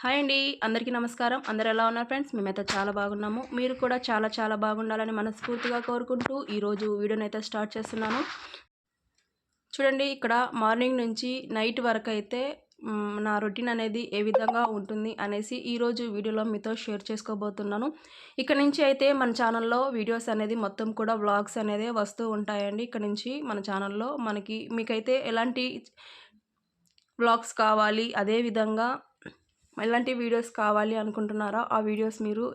Hi అండి అందరికీ నమస్కారం. అందరు ఎలా ఉన్నారు ఫ్రెండ్స్? మేమైతే చాలా బాగున్నాము. మీరు కూడా చాలా చాలా బాగుండాలని మనస్ఫూర్తిగా కోరుకుంటూ ఈరోజు వీడియోని అయితే స్టార్ట్ చేస్తున్నాను. చూడండి ఇక్కడ మార్నింగ్ నుంచి నైట్ వరకు అయితే నా రొటీన్ అనేది ఏ విధంగా ఉంటుంది అనేసి ఈరోజు వీడియోలో మీతో షేర్ చేసుకోబోతున్నాను. ఇక్కడ నుంచి అయితే మన ఛానల్లో వీడియోస్ అనేది మొత్తం కూడా వ్లాగ్స్ అనేది వస్తూ ఉంటాయండి. ఇక్కడ నుంచి మన ఛానల్లో మనకి మీకైతే ఎలాంటి వ్లాగ్స్ కావాలి అదేవిధంగా ఎలాంటి వీడియోస్ కావాలి అనుకుంటున్నారో? ఆ వీడియోస్ మీరు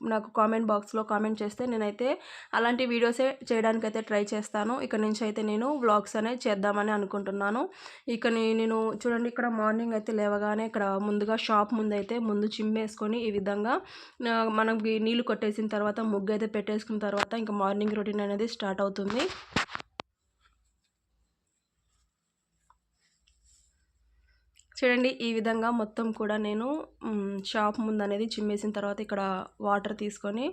నాకు కామెంట్ బాక్స్లో కామెంట్ చేస్తే నేనైతే అలాంటి వీడియోసే చేయడానికైతే ట్రై చేస్తాను. ఇక్కడ నుంచి అయితే నేను వ్లాగ్స్ అనేది చేద్దామని అనుకుంటున్నాను. ఇక్కడ నేను చూడండి ఇక్కడ మార్నింగ్ అయితే లేవగానే ఇక్కడ ముందుగా షాప్ ముందు అయితే ముందు చిమ్మేసుకొని ఈ విధంగా మనకి నీళ్ళు కొట్టేసిన తర్వాత ముగ్గు అయితే పెట్టేసుకున్న తర్వాత ఇంకా మార్నింగ్ రొటీన్ అనేది స్టార్ట్ అవుతుంది. చూడండి ఈ విధంగా మొత్తం కూడా నేను షాప్ ముందు అనేది చిమ్మేసిన తర్వాత ఇక్కడ వాటర్ తీసుకొని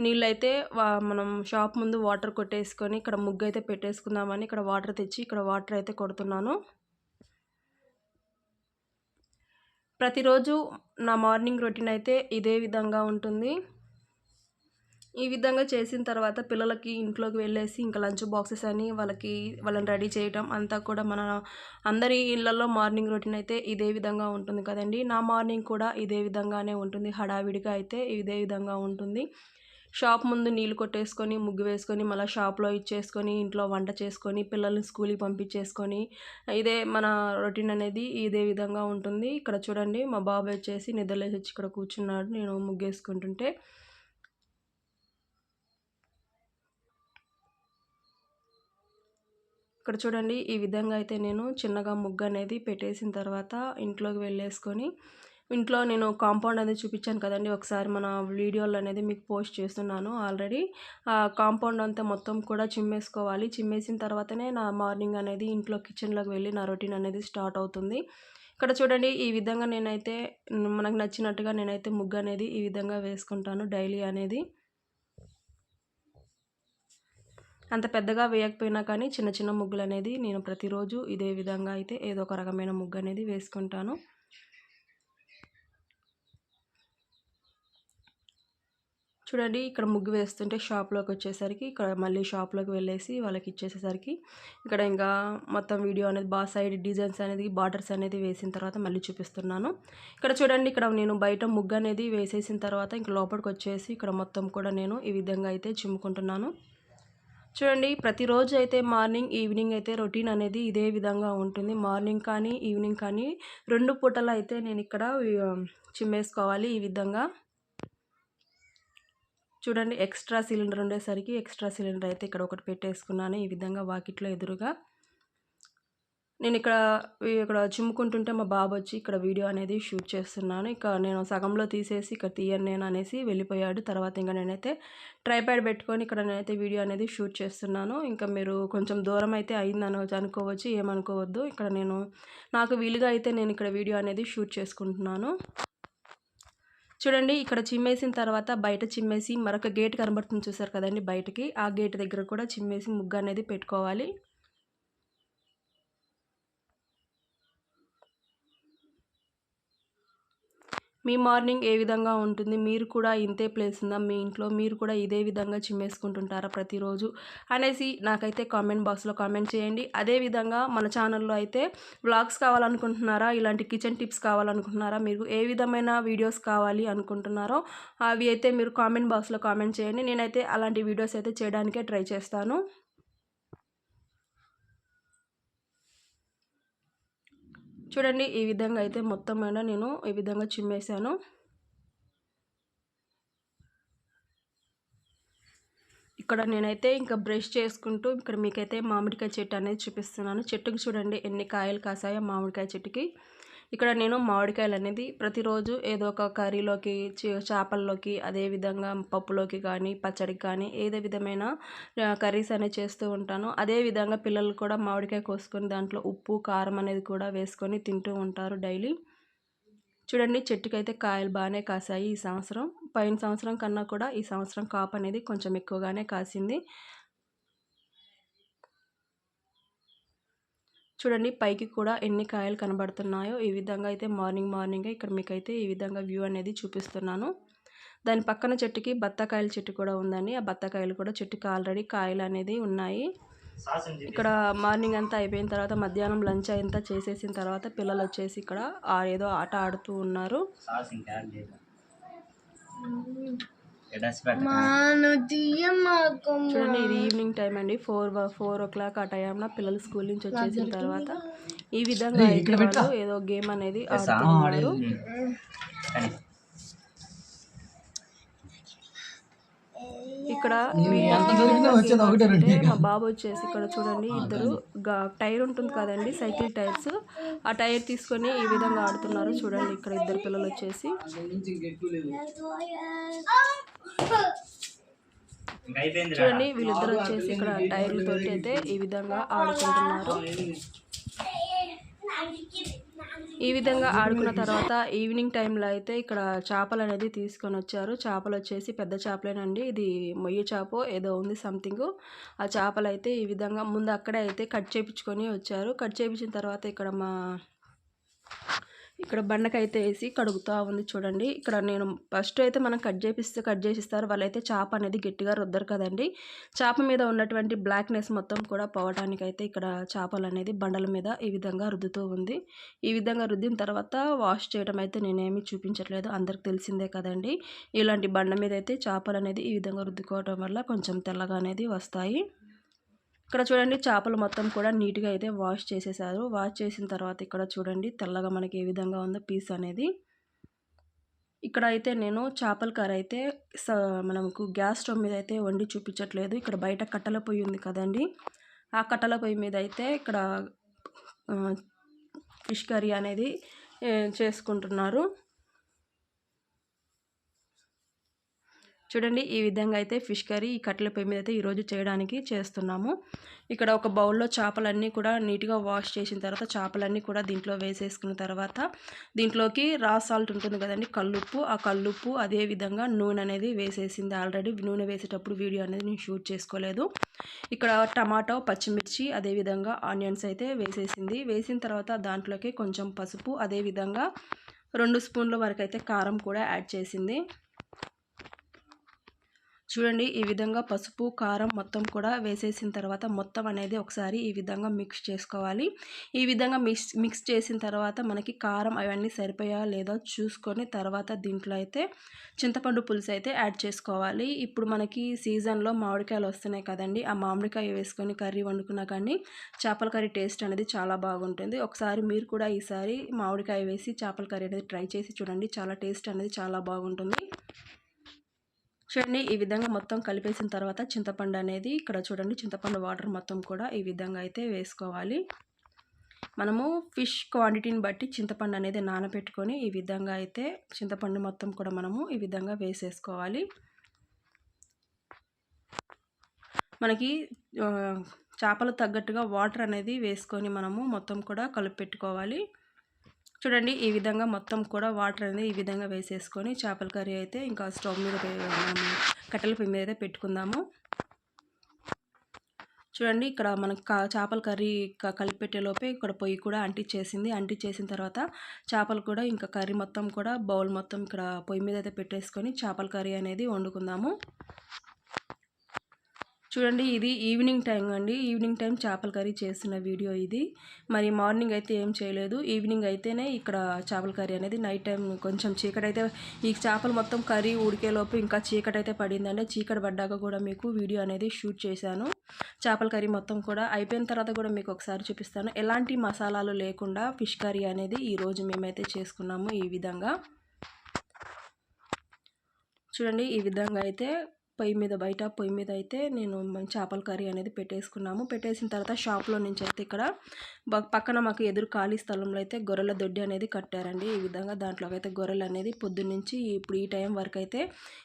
నీళ్ళు అయితే వా- మనం షాప్ ముందు వాటర్ కొట్టేసుకొని ఇక్కడ ముగ్గు అయితే పెట్టేసుకుందామని ఇక్కడ వాటర్ తెచ్చి ఇక్కడ వాటర్ అయితే కొడుతున్నాను. ప్రతిరోజు నా మార్నింగ్ రొటీన్ అయితే ఇదే విధంగా ఉంటుంది. ఈ విధంగా చేసిన తర్వాత పిల్లలకి ఇంట్లోకి వెళ్ళేసి ఇంకా లంచ్ బాక్సెస్ అని వాళ్ళకి వాళ్ళని రెడీ చేయటం అంతా కూడా మన అందరి ఇళ్ళల్లో మార్నింగ్ రొటీన్ అయితే ఇదే విధంగా ఉంటుంది కదండి. నా మార్నింగ్ కూడా ఇదే విధంగానే ఉంటుంది. హడావిడిగా అయితే ఇదే విధంగా ఉంటుంది. షాప్ ముందు నీళ్ళు కొట్టేసుకొని ముగ్గు వేసుకొని మళ్ళీ షాప్లో ఇచ్చేసుకొని ఇంట్లో వంట చేసుకొని పిల్లల్ని స్కూల్కి పంపించేసుకొని ఇదే మన రొటీన్ అనేది ఇదే విధంగా ఉంటుంది. ఇక్కడ చూడండి మా బాబు వచ్చేసి నిద్రలేసి వచ్చి ఇక్కడ కూర్చున్నాడు. నేను ముగ్గేసుకుంటుంటే ఇక్కడ చూడండి ఈ విధంగా అయితే నేను చిన్నగా ముగ్గు అనేది పెట్టేసిన తర్వాత ఇంట్లోకి వెళ్ళేసుకొని ఇంట్లో నేను కాంపౌండ్ అనేది చూపించాను కదండి. ఒకసారి మన వీడియోలు అనేది మీకు పోస్ట్ చేస్తున్నాను ఆల్రెడీ. ఆ కాంపౌండ్ అంతా మొత్తం కూడా చిమ్మేసుకోవాలి. చిమ్మేసిన తర్వాతనే నా మార్నింగ్ అనేది ఇంట్లో కిచెన్లోకి వెళ్ళి నా రొటీన్ అనేది స్టార్ట్ అవుతుంది. ఇక్కడ చూడండి ఈ విధంగా నేనైతే మనకు నచ్చినట్టుగా నేనైతే ముగ్గు అనేది ఈ విధంగా వేసుకుంటాను డైలీ అనేది. అంత పెద్దగా వేయకపోయినా కానీ చిన్న చిన్న ముగ్గులు అనేది నేను ప్రతిరోజు ఇదే విధంగా అయితే ఏదో ఒక రకమైన ముగ్గు అనేది వేసుకుంటాను. చూడండి ఇక్కడ ముగ్గు వేస్తుంటే షాప్లోకి వచ్చేసరికి ఇక్కడ మళ్ళీ షాప్లోకి వెళ్ళేసి వాళ్ళకి ఇచ్చేసేసరికి ఇక్కడ ఇంకా మొత్తం వీడియో అనేది బా సైడ్ డిజైన్స్ అనేది బార్డర్స్ అనేది వేసిన తర్వాత మళ్ళీ చూపిస్తున్నాను. ఇక్కడ చూడండి ఇక్కడ నేను బయట ముగ్గు అనేది వేసేసిన తర్వాత ఇంకా లోపలికి వచ్చేసి ఇక్కడ మొత్తం కూడా నేను ఈ విధంగా అయితే చిమ్ముకుంటున్నాను. చూడండి ప్రతిరోజు అయితే మార్నింగ్ ఈవినింగ్ అయితే రొటీన్ అనేది ఇదే విధంగా ఉంటుంది. మార్నింగ్ కానీ ఈవినింగ్ కానీ రెండు పూటలు అయితే నేను ఇక్కడ చిమ్మేసుకోవాలి ఈ విధంగా. చూడండి ఎక్స్ట్రా సిలిండర్ ఉండేసరికి ఎక్స్ట్రా సిలిండర్ అయితే ఇక్కడ ఒకటి పెట్టేసుకున్నాను ఈ విధంగా వాకిట్లో ఎదురుగా. నేను ఇక్కడ ఇక్కడ చిమ్ముకుంటుంటే మా బాబు వచ్చి ఇక్కడ వీడియో అనేది షూట్ చేస్తున్నాను. ఇక నేను సగంలో తీసేసి ఇక్కడ తీయను నేను అనేసి వెళ్ళిపోయాడు. తర్వాత ఇంకా నేనైతే ట్రైప్యాడ్ పెట్టుకొని ఇక్కడ నేనైతే వీడియో అనేది షూట్ చేస్తున్నాను. ఇంకా మీరు కొంచెం దూరం అయితే అయిందని అనుకోవచ్చు ఏమనుకోవద్దు. ఇక్కడ నేను నాకు వీలుగా అయితే నేను ఇక్కడ వీడియో అనేది షూట్ చేసుకుంటున్నాను. చూడండి ఇక్కడ చిమ్మేసిన తర్వాత బయట చిమ్మేసి మరొక గేట్ కనబడుతుంది చూసారు కదండి బయటకి. ఆ గేట్ దగ్గర కూడా చిమ్మేసి ముగ్గు అనేది పెట్టుకోవాలి. మీ మార్నింగ్ ఏ విధంగా ఉంటుంది? మీరు కూడా ఇంతే ప్లేస్ ఉందా? మీ ఇంట్లో మీరు కూడా ఇదే విధంగా చిమ్మేసుకుంటుంటారా ప్రతిరోజు? అనేసి నాకైతే కామెంట్ బాక్స్లో కామెంట్ చేయండి. అదే విధంగా మన ఛానల్లో అయితే వ్లాగ్స్ కావాలనుకుంటున్నారా? ఇలాంటి కిచెన్ టిప్స్ కావాలనుకుంటున్నారా? మీరు ఏ విధమైన వీడియోస్ కావాలి అనుకుంటున్నారో అవి అయితే మీరు కామెంట్ బాక్స్లో కామెంట్ చేయండి. నేనైతే అలాంటి వీడియోస్ అయితే చేయడానికే ట్రై చేస్తాను. చూడండి ఈ విధంగా అయితే మొత్తం మీద నేను ఈ విధంగా చిమ్మేశాను. ఇక్కడ నేనైతే ఇంకా బ్రష్ చేసుకుంటూ ఇక్కడ మీకైతే మామిడికాయ చెట్టు అనేది చూపిస్తున్నాను. చెట్టుకి చూడండి ఎన్ని కాయలు కాసాయో మామిడికాయ చెట్టుకి. ఇక్కడ నేను మామిడికాయలు అనేది ప్రతిరోజు ఏదో ఒక కర్రీలోకి చే- చేపల్లోకి అదే విధంగా పప్పులోకి కానీ పచ్చడికి కానీ ఏదే విధమైన కర్రీస్ అనేది చేస్తూ ఉంటాను. అదే విధంగా పిల్లలు కూడా మామిడికాయ కోసుకొని దాంట్లో ఉప్పు కారం అనేది కూడా వేసుకొని తింటూ ఉంటారు డైలీ. చూడండి చెట్టుకైతే కాయలు బాగానే కాసాయి ఈ సంవత్సరం. పైన సంవత్సరం కన్నా కూడా ఈ సంవత్సరం కాపు అనేది కొంచెం ఎక్కువగానే కాసింది. చూడండి పైకి కూడా ఎన్ని కాయలు కనబడుతున్నాయో ఈ విధంగా అయితే మార్నింగ్ మార్నింగ్ ఇక్కడ మీకైతే ఈ విధంగా వ్యూ అనేది చూపిస్తున్నాను. దాని పక్కన చెట్టుకి బత్తాకాయల చెట్టు కూడా ఉందండి. ఆ బత్తాకాయలు కూడా చెట్టుకి ఆల్రెడీ కాయలు అనేది ఉన్నాయి. ఇక్కడ మార్నింగ్ అంతా అయిపోయిన తర్వాత మధ్యాహ్నం లంచ్ అంతా చేసేసిన తర్వాత పిల్లలు వచ్చేసి ఇక్కడ ఆ ఏదో ఆట ఆడుతూ ఉన్నారు. చూడండి ఇది ఈవినింగ్ టైం అండి. ఫోర్ ఫోర్ ఓ క్లాక్ ఆ టైంలో పిల్లలు స్కూల్ నుంచి వచ్చేసిన తర్వాత ఈ విధంగా అయితే ఏదో గేమ్ అనేది ఆడుతున్నారు. ఇక్కడ మా బాబు వచ్చేసి ఇక్కడ చూడండి ఇద్దరు గా- టైర్ ఉంటుంది కదండి సైకిల్ టైర్స్. ఆ టైర్ తీసుకొని ఈ విధంగా ఆడుతున్నారు చూడండి ఇక్కడ ఇద్దరు పిల్లలు వచ్చేసి. చూడండి వీళ్ళిద్దరు వచ్చేసి ఇక్కడ టైర్లతోటి అయితే ఈ విధంగా ఆడుకుంటున్నారు. ఈ విధంగా ఆడుకున్న తర్వాత ఈవినింగ్ టైంలో అయితే ఇక్కడ చేపలు అనేది తీసుకొని వచ్చారు. చేపలు వచ్చేసి పెద్ద చేపలేనండి. ఇది మొయ్యి చేప ఏదో ఉంది సంథింగ్ ఆ చేపలు అయితే ఈ విధంగా ముందు అక్కడే అయితే కట్ చేయించుకొని వచ్చారు. కట్ చేయించిన తర్వాత ఇక్కడ మా ఇక్కడ బండకైతే వేసి కడుగుతూ ఉంది చూడండి. ఇక్కడ నేను ఫస్ట్ అయితే మనం కట్ చేపిస్తే కట్ చేసిస్తారు. వాళ్ళైతే చేప అనేది గట్టిగా రుద్దరు కదండి. చేప మీద ఉన్నటువంటి బ్లాక్నెస్ మొత్తం కూడా పోవటానికైతే ఇక్కడ చేపలు అనేది బండల మీద ఈ విధంగా రుద్దుతూ ఉంది. ఈ విధంగా రుద్దిన తర్వాత వాష్ చేయడం అయితే నేనేమి చూపించట్లేదు. అందరికి తెలిసిందే కదండి. ఇలాంటి బండ మీద అయితే చేపలు అనేది ఈ విధంగా రుద్దుకోవడం వల్ల కొంచెం తెల్లగా అనేది వస్తాయి. ఇక్కడ చూడండి చేపలు మొత్తం కూడా నీట్గా అయితే వాష్ చేసేసారు. వాష్ చేసిన తర్వాత ఇక్కడ చూడండి తెల్లగా మనకి ఏ విధంగా ఉందో పీస్ అనేది. ఇక్కడ అయితే నేను చేపల కర్రీ అయితే స మనకు గ్యాస్ స్టవ్ మీద అయితే వండి చూపించట్లేదు. ఇక్కడ బయట కట్టెల పొయ్యి ఉంది కదండి. ఆ కట్టెల పొయ్యి మీద అయితే ఇక్కడ ఫిష్ కర్రీ అనేది చేసుకుంటున్నారు. చూడండి ఈ విధంగా అయితే ఫిష్ కర్రీ ఈ కట్టెల పొయ్యి మీద అయితే ఈరోజు చేయడానికి చేస్తున్నాము. ఇక్కడ ఒక బౌల్లో చేపలన్నీ కూడా నీట్గా వాష్ చేసిన తర్వాత చేపలన్నీ కూడా దీంట్లో వేసేసుకున్న తర్వాత దీంట్లోకి రా సాల్ట్ ఉంటుంది కదండి కల్లుప్పు. ఆ కల్లుప్పు అదే విధంగా నూనె అనేది వేసేసింది ఆల్రెడీ. నూనె వేసేటప్పుడు వీడియో అనేది నేను షూట్ చేసుకోలేదు. ఇక్కడ టమాటో పచ్చిమిర్చి అదేవిధంగా ఆనియన్స్ అయితే వేసేసింది. వేసిన తర్వాత దాంట్లోకి కొంచెం పసుపు అదేవిధంగా రెండు స్పూన్ల వరకు అయితే కారం కూడా యాడ్ చేసింది. చూడండి ఈ విధంగా పసుపు కారం మొత్తం కూడా వేసేసిన తర్వాత మొత్తం అనేది ఒకసారి ఈ విధంగా మిక్స్ చేసుకోవాలి. ఈ విధంగా మిక్స్ మిక్స్ చేసిన తర్వాత మనకి కారం అవన్నీ సరిపోయా లేదో చూసుకొని తర్వాత దీంట్లో అయితే చింతపండు పులుసు అయితే యాడ్ చేసుకోవాలి. ఇప్పుడు మనకి సీజన్లో మామిడికాయలు వస్తున్నాయి కదండి ఆ మామిడికాయ వేసుకొని కర్రీ వండుకున్నా కానీ చేపల కర్రీ టేస్ట్ అనేది చాలా బాగుంటుంది. ఒకసారి మీరు కూడా ఈసారి మామిడికాయ వేసి చేపల కర్రీ అనేది ట్రై చేసి చూడండి చాలా టేస్ట్ అనేది చాలా బాగుంటుంది. చూడండి ఈ విధంగా మొత్తం కలిపేసిన తర్వాత చింతపండు అనేది ఇక్కడ చూడండి చింతపండు వాటర్ మొత్తం కూడా ఈ విధంగా అయితే వేసుకోవాలి. మనము ఫిష్ క్వాంటిటీని బట్టి చింతపండు అనేది నానబెట్టుకొని ఈ విధంగా అయితే చింతపండు మొత్తం కూడా మనము ఈ విధంగా వేసేసుకోవాలి. మనకి చేపలు తగ్గట్టుగా వాటర్ అనేది వేసుకొని మనము మొత్తం కూడా కలిపి పెట్టుకోవాలి. చూడండి ఈ విధంగా మొత్తం కూడా వాటర్ అనేది ఈ విధంగా వేసేసుకొని చేపల కర్రీ అయితే ఇంకా స్టవ్ మీద కట్టెల పొయ్యి మీద అయితే పెట్టుకుందాము. చూడండి ఇక్కడ మనకు కా- చేపల కర్రీ క- కలిపి పెట్టేలోపే ఇక్కడ పొయ్యి కూడా అంటించేసింది అంటించేసిన తర్వాత చేపలు కూడా ఇంకా కర్రీ మొత్తం కూడా బౌల్ మొత్తం ఇక్కడ పొయ్యి మీద అయితే పెట్టేసుకొని చేపల కర్రీ అనేది వండుకుందాము. చూడండి ఇది ఈవినింగ్ టైం అండి. ఈవినింగ్ టైం చేపల కర్రీ చేసిన వీడియో ఇది. మరి మార్నింగ్ అయితే ఏం చేయలేదు. ఈవినింగ్ అయితేనే ఇక్కడ చేపల కర్రీ అనేది నైట్ టైం కొంచెం చీకటి అయితే ఈ చేపలు మొత్తం కర్రీ ఉడికేలోపు ఇంకా చీకటి అయితే చీకటి పడ్డాక కూడా మీకు వీడియో అనేది షూట్ చేశాను. చేపల కర్రీ మొత్తం కూడా అయిపోయిన తర్వాత కూడా మీకు ఒకసారి చూపిస్తాను. ఎలాంటి మసాలాలు లేకుండా ఫిష్ కర్రీ అనేది ఈరోజు మేమైతే చేసుకున్నాము ఈ విధంగా. చూడండి ఈ విధంగా అయితే పొయ్యి మీద బయట పొయ్యి మీద అయితే నేను చేపల కర్రీ అనేది పెట్టేసుకున్నాము. పెట్టేసిన తర్వాత షాప్లో నుంచి అయితే ఇక్కడ బ- పక్కన మాకు ఎదురు ఖాళీ స్థలంలో అయితే గొర్రెల దొడ్డి అనేది కట్టారండి. ఈ విధంగా దాంట్లోకి అయితే గొర్రెలు అనేది పొద్దున్నుంచి ఇప్పుడు ఈ టైం వరకు అయితే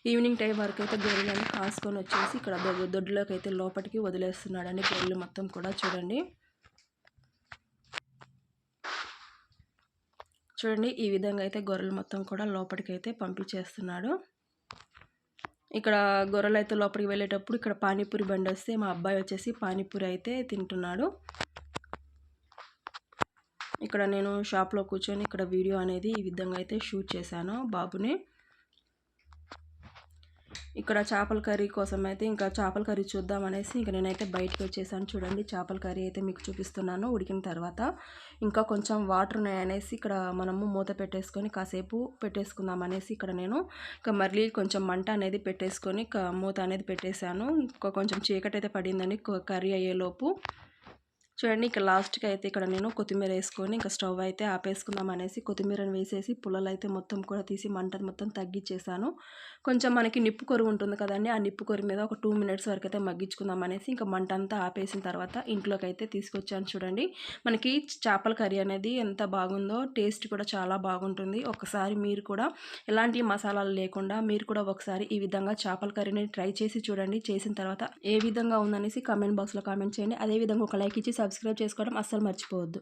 ఈవినింగ్ టైం వరకు అయితే గొర్రెలను కాసుకొని వచ్చేసి ఇక్కడ దొ- దొడ్లోకి అయితే లోపలికి వదిలేస్తున్నాడండి. గొర్రెలు మొత్తం కూడా చూడండి. చూడండి ఈ విధంగా అయితే గొర్రెలు మొత్తం కూడా లోపలికి అయితే పంపించేస్తున్నాడు. ఇక్కడ గొర్రెలు అయితే లోపలికి వెళ్ళేటప్పుడు ఇక్కడ పానీపూరి బండి వస్తే మా అబ్బాయి వచ్చేసి పానీపూరి అయితే తింటున్నాడు. ఇక్కడ నేను షాప్లో కూర్చొని ఇక్కడ వీడియో అనేది ఈ విధంగా అయితే షూట్ చేశాను బాబుని. ఇక్కడ చేపల కర్రీ కోసం అయితే ఇంకా చేపల కర్రీ చూద్దాం అనేసి ఇంకా నేనైతే బయటకు వచ్చేసాను. చూడండి చేపల కర్రీ అయితే మీకు చూపిస్తున్నాను. ఉడికిన తర్వాత ఇంకా కొంచెం వాటర్ ఉన్నాయి అనేసి ఇక్కడ మనము మూత పెట్టేసుకొని కాసేపు పెట్టేసుకుందాం అనేసి ఇక్కడ నేను ఇంకా మళ్ళీ కొంచెం మంట అనేది పెట్టేసుకొని మూత అనేది పెట్టేశాను. ఇంకా కొంచెం చీకటి అయితే పడిందని కర్రీ అయ్యేలోపు చూడండి ఇక్కడ లాస్ట్కి అయితే ఇక్కడ నేను కొత్తిమీర వేసుకొని ఇంకా స్టవ్ అయితే ఆపేసుకుందాం అనేసి కొత్తిమీరని వేసేసి పుల్లలు అయితే మొత్తం కూడా తీసి మంట మొత్తం తగ్గించేసాను కొంచెం మనకి నిప్పు కొరువు ఉంటుంది కదండి ఆ నిప్పు కొరువు మీద ఒక టూ మినిట్స్ వరకు అయితే మగ్గించుకుందాం అనేసి ఇంకా మంట అంతా ఆపేసిన తర్వాత ఇంట్లోకి అయితే తీసుకొచ్చాను చూడండి. మనకి చేపల కర్రీ అనేది ఎంత బాగుందో టేస్ట్ కూడా చాలా బాగుంటుంది. ఒకసారి మీరు కూడా ఎలాంటి మసాలాలు లేకుండా మీరు కూడా ఒకసారి ఈ విధంగా చేపల కర్రీని ట్రై చేసి చూడండి. చేసిన తర్వాత ఏ విధంగా ఉందనేసి కామెంట్ బాక్స్లో కామెంట్ చేయండి. అదేవిధంగా ఒక లైక్ ఇచ్చి సబ్స్క్రైబ్ చేసుకోవడం అస్సలు మర్చిపోవద్దు.